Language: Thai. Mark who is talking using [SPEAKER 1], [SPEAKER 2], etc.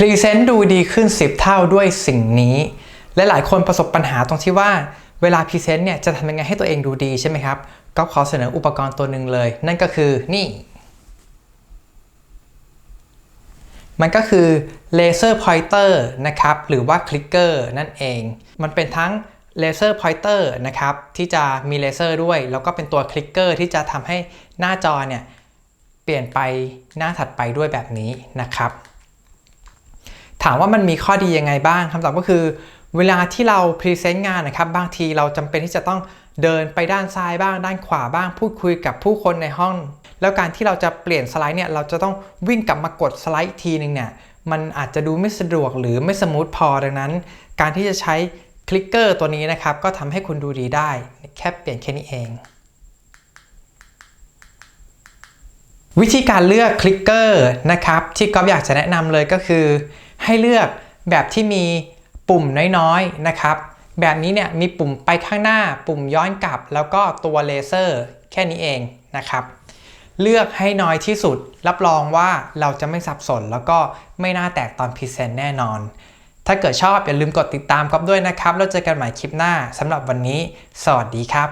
[SPEAKER 1] พรีเซนต์ดูดีขึ้น 10 เท่าด้วยสิ่งนี้ และหลายคนประสบปัญหาตรงที่ว่าเวลาพรีเซนต์เนี่ยจะทำยังไงให้ตัวเองดูดีใช่ไหมครับก็ขอเสนออุปกรณ์ตัวหนึ่งเลย นั่นก็คือนี่ มันก็คือเลเซอร์พอยเตอร์นะครับหรือว่าคลิกเกอร์นั่นเอง มันเป็นทั้งเลเซอร์พอยเตอร์นะครับที่จะมีเลเซอร์ด้วย แล้วก็เป็นตัวคลิกเกอร์ที่จะทำให้หน้าจอเนี่ยเปลี่ยนไปหน้าถัดไปด้วยแบบนี้นะครับามว่ามันมีข้อดียังไงบ้างคำตอบก็คือ เวลาที่เราพรีเซนต์งานนะครับบางทีเราจำเป็นที่จะต้องเดินไปด้านซ้ายบ้าง ด้านขวาบ้าง พูดคุยกับผู้คนในห้อง แล้วการที่เราจะเปลี่ยนสไลด์เนี่ยเราจะต้องวิ่งกลับมากดสไลด์อีกทีหนึ่งเนี่ยมันอาจจะดูไม่สะดวกหรือไม่สมูทพอดังนั้น การที่จะใช้คลิกเกอร์ตัวนี้นะครับ ก็ทำให้คุณดูดีได้ แค่เปลี่ยนแค่นี้เอง วิธีการเลือกคลิกเกอร์นะครับ ที่ก๊อฟอยากจะแนะนำเลยก็คือ ให้เลือกแบบที่มีปุ่มน้อยๆนะครับ แบบนี้เนี่ยมีปุ่มไปข้างหน้า ปุ่มย้อนกลับ แล้วก็ตัวเลเซอร์แค่นี้เองนะครับ เลือกให้น้อยที่สุด รับรองว่าเราจะไม่สับสน แล้วก็ไม่น่าแตกตอนพรีเซนต์แน่นอน ถ้าเกิดชอบอย่าลืมกดติดตามก๊อฟด้วยนะครับ แล้วเจอกันใหม่คลิปหน้าสำหรับวันนี้ สวัสดีครับ